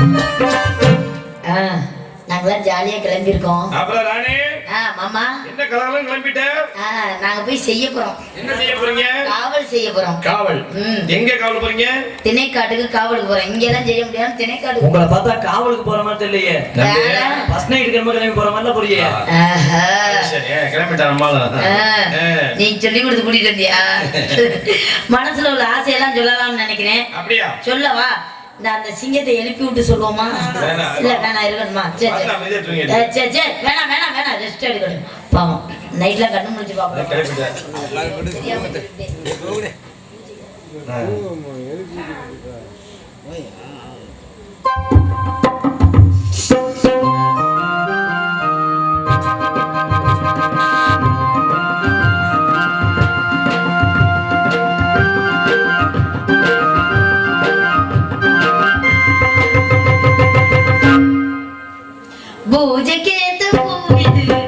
ஆ, நாங்கெல்லாம் ஜாலியா கிளம்பியிருக்கோம். அப்புறம் ராணி ஆ, மாமா. என்ன கலர்லாம் கிளம்பிட்ட? ஆ, நாங்க போய் செய்ய போறோம். என்ன செய்ய போறீங்க? காவல் செய்ய போறோம். காவல். ம். எங்க காவல் போறீங்க? திணைக்காட்டுக்கு காவலுக்கு போறோம். இங்க எல்லாம் செய்ய முடியாது திணைக்காட்டுக்கு உங்களை பார்த்தா காவலுக்கு போற மாதிரி தெரியலையே? ஃபர்ஸ்ட் நைட் கிளம்ப கிளம்பி போற மாதிரில போறியே ஆஹா. சரி கிளம்பிட்டா நம்மளால ஆ, நீ சொல்லி கொடுத்து கூட்டிட்டு வந்தியா? மனசுல உள்ள ஆசையெல்லாம் சொல்லலாம்னு நினைக்கிறேன். அப்படியா? சொல்லவா? இந்த அந்த சிங்கத்தை எழுப்பி விட்டு சொல்லுவோமா. இல்ல வேணாம் இருக்கணுமா? சரி சரி சரி வேணாம் வேணாம் வேணாம். ரெஸ்ட் எடுக்கணும். பாவம். நைட்ல கண்ணு முடிச்சு பாப்போம் वो जके तो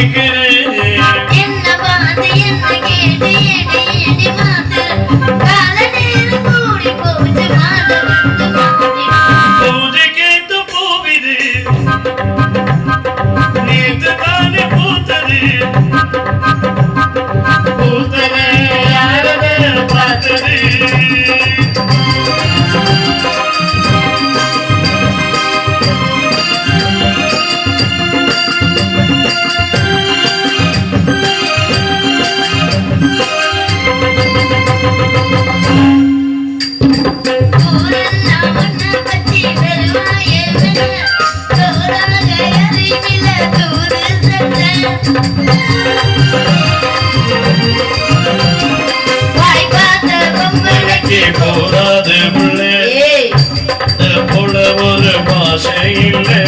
Maker. போராது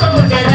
Thank you.